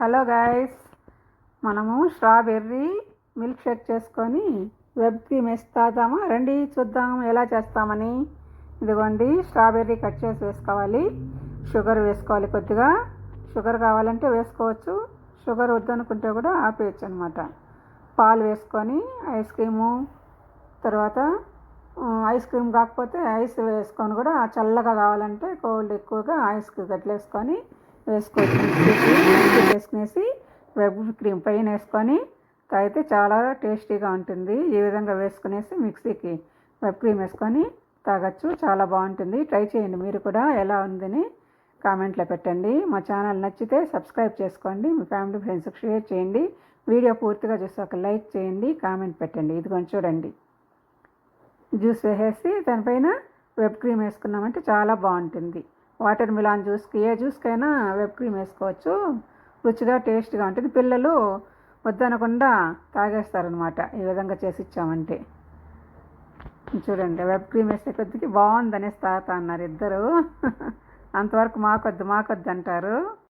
Hello guys మనము strawberry milk shake చేసుకొని web cream వేసి తాగుదామా రండి చూద్దాం ఎలా చేస్తామని. ఇదిగోండి స్ట్రాబెర్రీ కట్ చేసి వేసుకోవాలి. షుగర్ వేసుకోవాలి కొద్దిగా. షుగర్ కావాలంటే వేసుకోవచ్చు. షుగర్ వద్దనుకుంటే కూడా ఆపేయచ్చు అనమాట పాలు వేసుకొని ఐస్ క్రీము తర్వాత ఐస్ క్రీమ్ కాకపోతే ఐస్ వేసుకొని కూడా చల్లగా కావాలంటే కోల్డ్ ఎక్కువగా ఐస్ గట్లేసుకొని వేసుకొని వేసుకోవచ్చు మిక్సీకి వేసుకునేసి వెబ్ క్రీమ్ పైన వేసుకొని తాగితే చాలా టేస్టీగా ఉంటుంది. ఈ విధంగా వేసుకునేసి మిక్సీకి వెబ్ క్రీమ్ వేసుకొని తాగొచ్చు. చాలా బాగుంటుంది. ట్రై చేయండి. మీరు కూడా ఎలా ఉందని కామెంట్లో పెట్టండి. మా ఛానల్ నచ్చితే సబ్స్క్రైబ్ చేసుకోండి. మీ ఫ్యామిలీ ఫ్రెండ్స్కి షేర్ చేయండి. వీడియో పూర్తిగా చూసి ఒక లైక్ చేయండి. కామెంట్ పెట్టండి. ఇదిగోండి చూడండి. జ్యూస్ వేసేసి దానిపైన వెబ్ క్రీమ్ వేసుకున్నామంటే చాలా బాగుంటుంది. వాటర్ మిలాన్ జ్యూస్కి ఏ జ్యూస్కైనా వెబ్ క్రీమ్ వేసుకోవచ్చు. రుచిగా టేస్ట్గా ఉంటుంది. పిల్లలు వద్దనకుండా తాగేస్తారనమాట ఈ విధంగా చేసి ఇచ్చామంటే. చూడండి వెబ్ క్రీమ్ వేసే కొద్దికి బాగుందనేసి తాగుతా అన్నారు ఇద్దరు. అంతవరకు మాకొద్దు మాకొద్దు అంటారు.